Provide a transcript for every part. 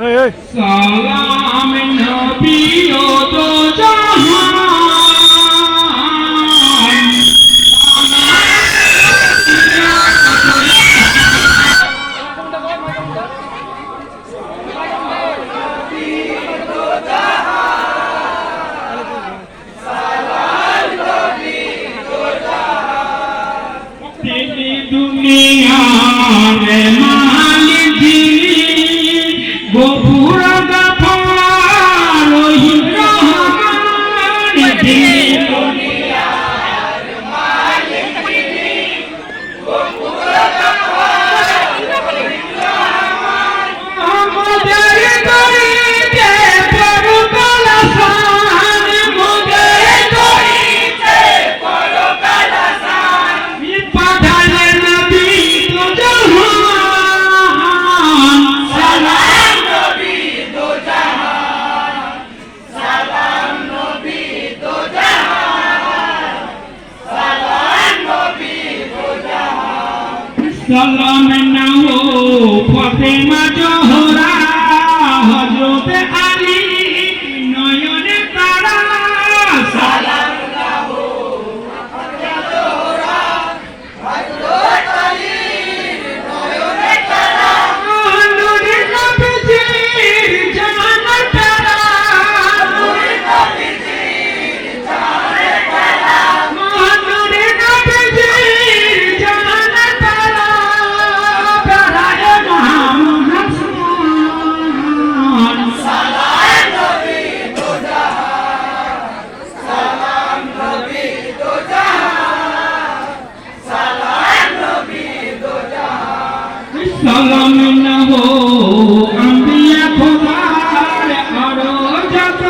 Hey, hey. সলম না হো ফতেমা জোহরা হজরত সালাম নাম আমি খোদার আরও যত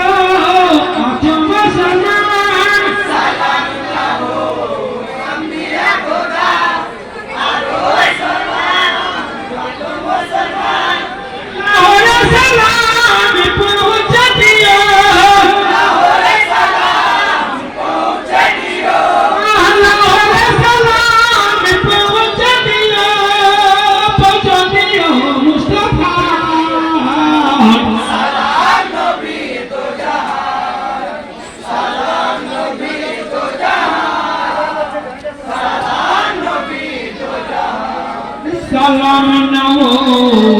إنه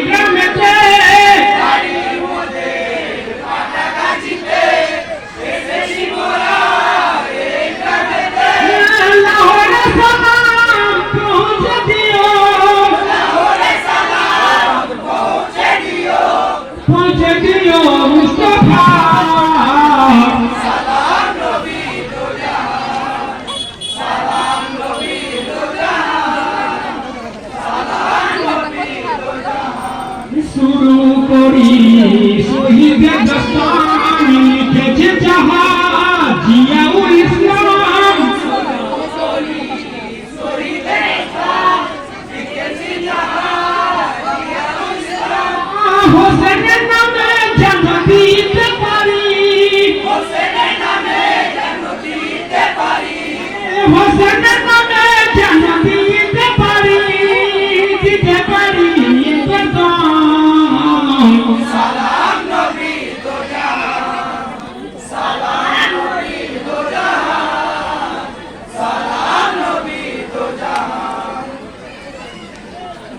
was wonderful.